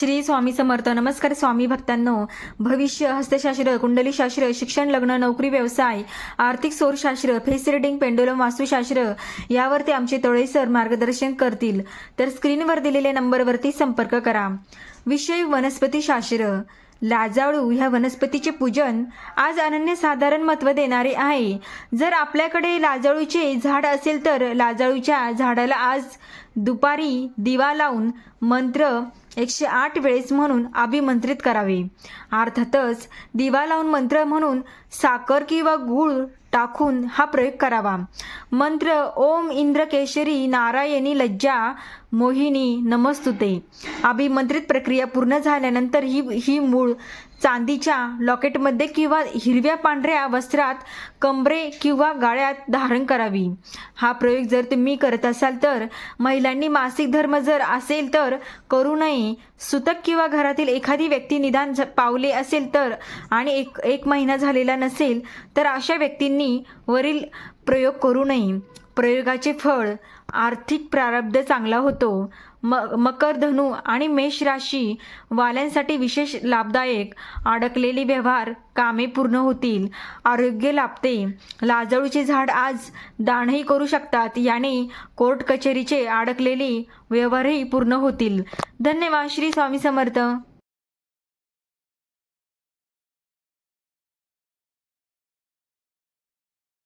श्री स्वामी समर्थ. नमस्कार स्वामी भक्तांनो. भविष्य हस्तशास्त्र कुंडलीशास्त्र शिक्षण लग्न नोकरी व्यवसाय आर्थिक सौरशास्त्र फेस रिडिंग पेंडुलम वास्तुशास्त्र यावरती आमचे तळेसर मार्गदर्शन करतील. तर स्क्रीनवर दिलेल्या नंबरवरती संपर्क करा. विषय वनस्पतीशास्त्र लाजाळू ह्या वनस्पतीचे पूजन आज अनन्यसाधारण महत्त्व देणारे आहे. जर आपल्याकडे लाजाळूचे झाड असेल तर लाजाळूच्या झाडाला आज दुपारी दिवा लावून मंत्र एकशे आठ वेळेस म्हणून अभिमंत्रित करावे. अर्थातच दिवा लावून मंत्र म्हणून साखर किंवा गूळ टाकून हा प्रयोग करावा. मंत्र ओम इंद्रकेशरी नारायणी लज्जा मोहिनी नमस्तुते. अभिमंत्रित प्रक्रिया पूर्ण झाल्यानंतर ही ही मूळ चांदीच्या लॉकेटमध्ये किंवा हिरव्या पांढऱ्या वस्त्रात कंबरे किंवा गाळ्यात धारण करावी. हा प्रयोग जर तुम्ही करत असाल तर महिलांनी मासिक धर्म जर असेल तर करू नये. सुतक किंवा घरातील एखादी व्यक्ती निदान पावले असेल तर आणि एक एक महिना झालेला नसेल तर अशा व्यक्तींनी वरील प्रयोग करू नये. प्रयोगाचे फळ आर्थिक प्रारब्ध चांगला होतो. म मकर धनु आणि मेष राशी वाल्यांसाठी विशेष लाभदायक. अडकलेले व्यवहार कामे पूर्ण होतील. आरोग्य लाभते. लाजळूचे झाड आज दानही करू शकतात. याने कोर्ट कचेरीचे अडकलेले व्यवहारही पूर्ण होतील. धन्यवाद. श्री स्वामी समर्थ.